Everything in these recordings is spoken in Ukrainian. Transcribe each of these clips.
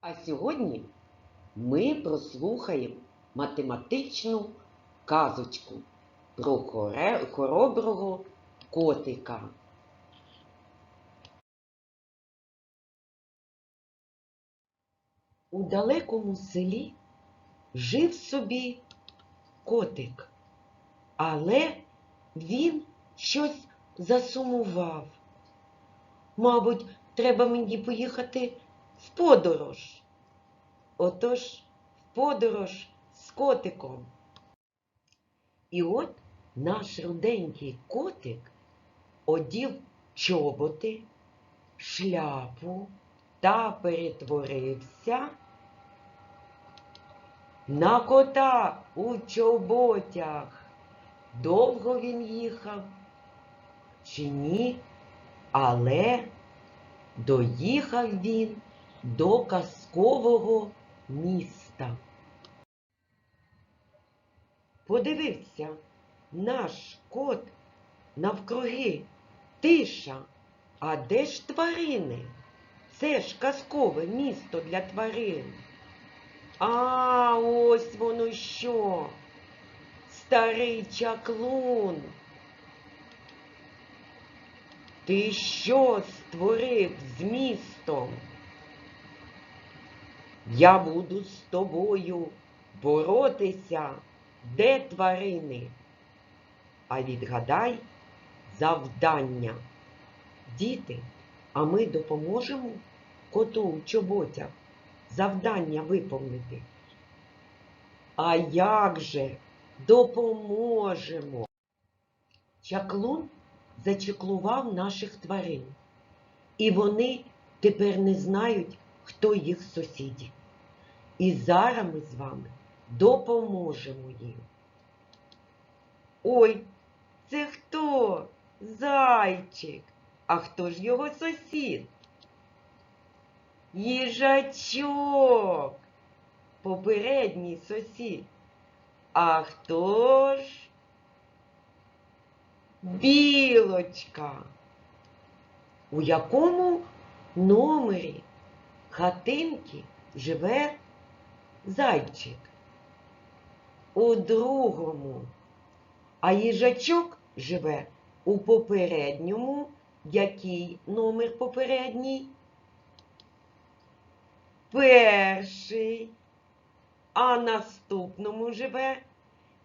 А сьогодні ми прослухаємо математичну казочку про хороброго котика. У далекому селі жив собі котик, але він щось засумував. Мабуть, треба мені поїхати в подорож. Отож, в подорож з котиком. І от наш руденький котик одів чоботи, шляпу та перетворився на кота у чоботях. Довго він їхав чи ні, але доїхав він до казкового міста. Подивився наш кот навкруги. Тиша. А де ж тварини? Це ж казкове місто для тварин. А ось воно що. Старий чаклун. Ти що створив з містом? Я буду з тобою боротися, де тварини? А відгадай завдання. Діти, а ми допоможемо коту у чоботях завдання виповнити? А як же допоможемо? Чаклун зачеклував наших тварин, і вони тепер не знають, хто їх сусіді. І зараз ми з вами допоможемо їм. Ой, це хто? Зайчик. А хто ж його сусід? Їжачок. Попередній сусід. А хто ж? Білочка. У якому номері хатинки живе зайчик? У другому. А їжачок живе у попередньому. Який номер попередній? Перший. А наступному живе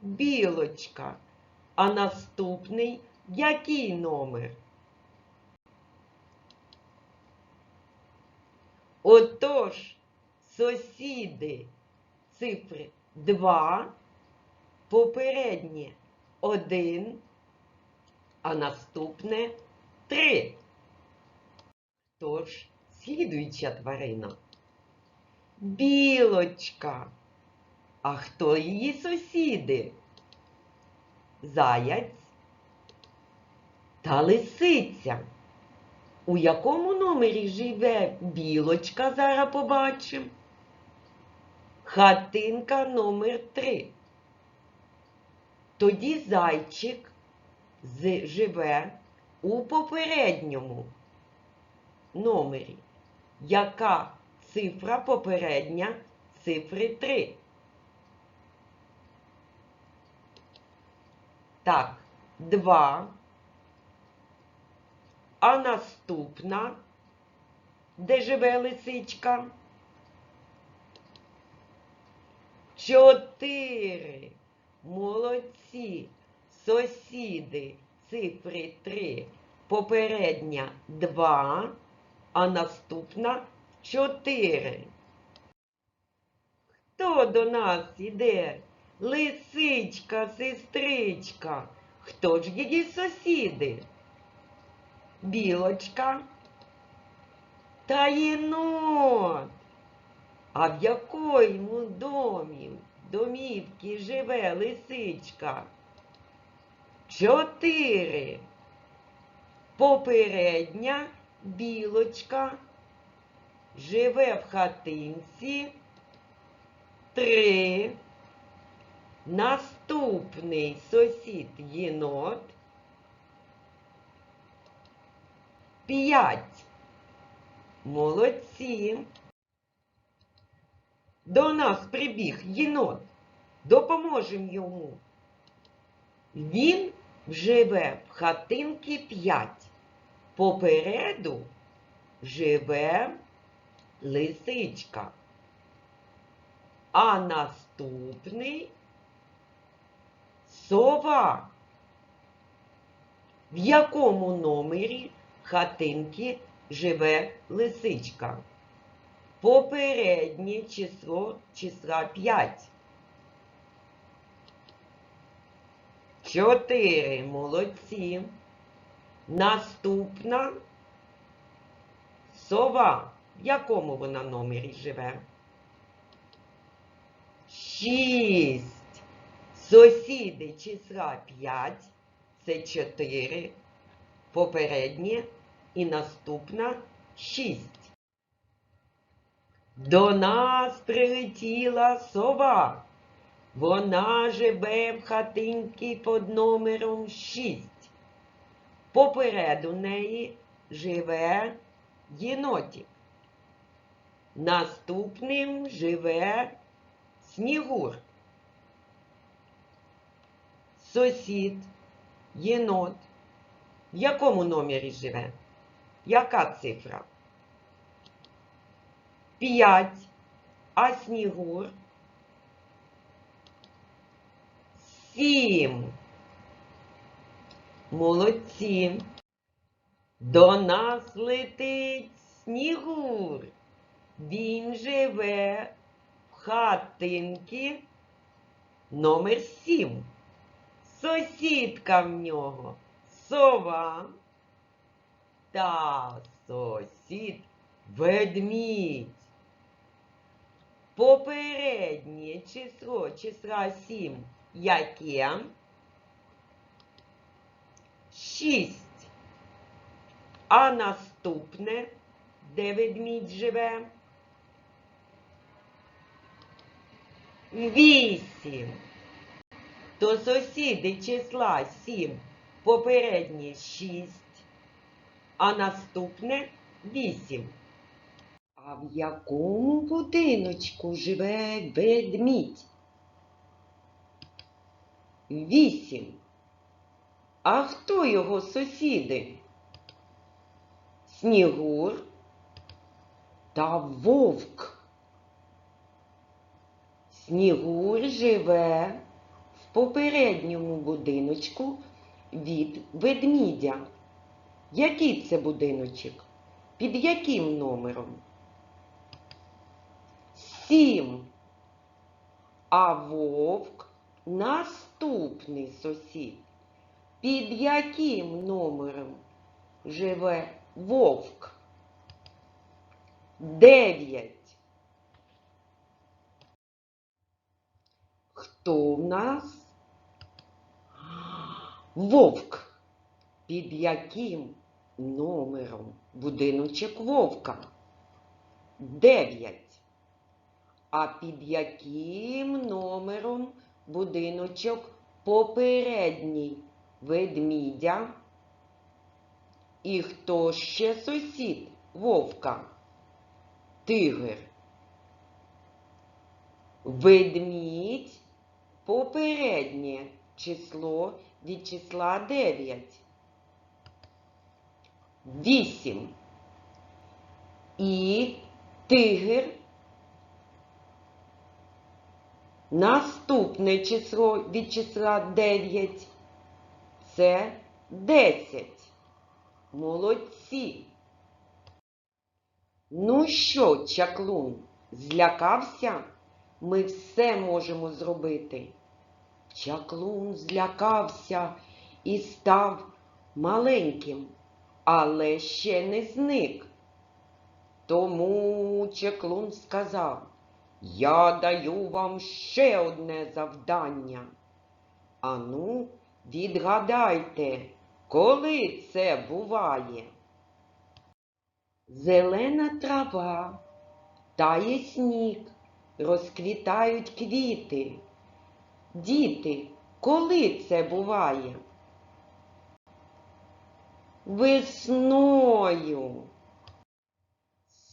білочка. А наступний який номер? Отож, сусіди цифри 2, попереднє 1, а наступне 3. Тож, слідуюча тварина. Білочка. А хто її сусіди? Заяць та лисиця. У якому номері живе білочка, зараз побачимо. Хатинка номер 3. Тоді зайчик живе у попередньому номері. Яка цифра попередня цифри 3? Так, 2. А наступна, де живе лисичка? Чотири. Молодці. Сусіди. Цифри 3. Попередня 2, а наступна 4. Хто до нас іде? Лисичка, сестричка. Хто ж її сусіди? Білочка та єнот. А в якому домі, домівці живе лисичка? Чотири. Попередня білочка живе в хатинці. Три. Наступний сусід єнот. П'ять. Молодці. До нас прибіг єнот. Допоможемо йому. Він живе в хатинки п'ять. Попереду живе лисичка. А наступний сова. В якому номері хатинки живе лисичка? Попереднє число числа 5. Чотири. Молодці. Наступна сова. В якому вона номері живе? Шість. Сусіди числа 5 це 4. Попереднє і наступна 6. До нас прилетіла сова. Вона живе в хатинці під номером 6. Попереду неї живе єнотик. Наступним живе снігур. Сусід, єнот. В якому номері живе? Яка цифра? П'ять. А снігур? Сім. Молодці. До нас летить снігур. Він живе в хатинці номер сім. Сусідка в нього сова та сусід ведмідь. Попереднє число числа 7 яке? 6. А наступне, де ведмідь живе? 8. То сусіди числа 7 попереднє 6, а наступне 8. А в якому будиночку живе ведмідь? Вісім. А хто його сусіди? Снігур та вовк. Снігур живе в попередньому будиночку від ведмідя. Який це будиночок? Під яким номером? Сім. А вовк наступний сусід. Під яким номером живе вовк? Дев'ять. Хто в нас? Вовк. Під яким номером будиночок вовка? Дев'ять. А під яким номером будиночок попередній ведмідя? І хто ще сусід вовка? Тигр. Ведмідь попереднє число від числа 9. 8. І тигр Наступне число від числа 9 це 10. Молодці. Ну що, чаклун, злякався? Ми все можемо зробити. Чаклун злякався і став маленьким, але ще не зник. Тому чаклун сказав, я даю вам ще одне завдання. Ану, відгадайте, коли це буває? Зелена трава, тає сніг, розквітають квіти. Діти, коли це буває? Весною.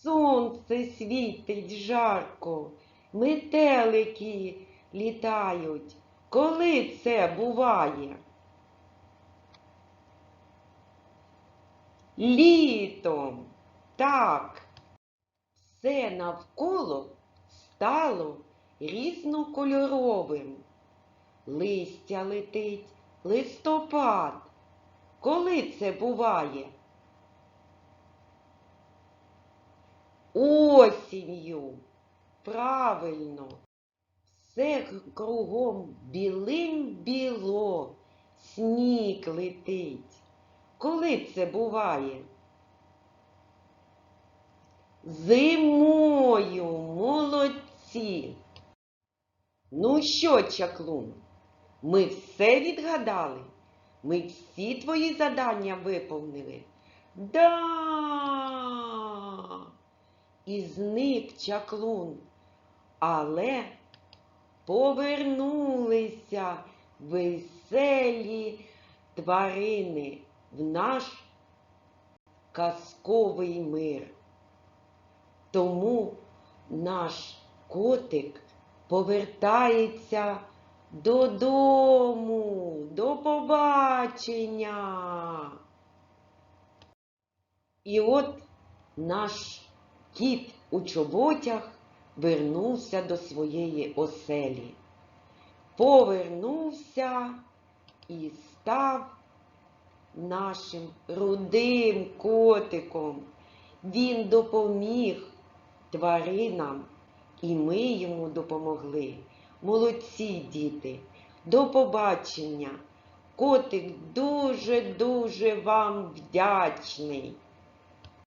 Сонце світить жарко, метелики літають. Коли це буває? Літом. Так. Все навколо стало різнокольоровим. Листя летить, листопад. Коли це буває? Осінню. Правильно. Все кругом білим біло, сніг летить. Коли це буває? Зимою, молодці. Ну що, чаклун, ми все відгадали? Ми всі твої завдання виповнили? Да. І зник чаклун, але повернулися веселі тварини в наш казковий мир. Тому наш котик повертається додому. До побачення. І от наш кіт у чоботях вернувся до своєї оселі. Повернувся і став нашим рудим котиком. Він допоміг тваринам, і ми йому допомогли. Молодці діти, до побачення. Котик дуже-дуже вам вдячний.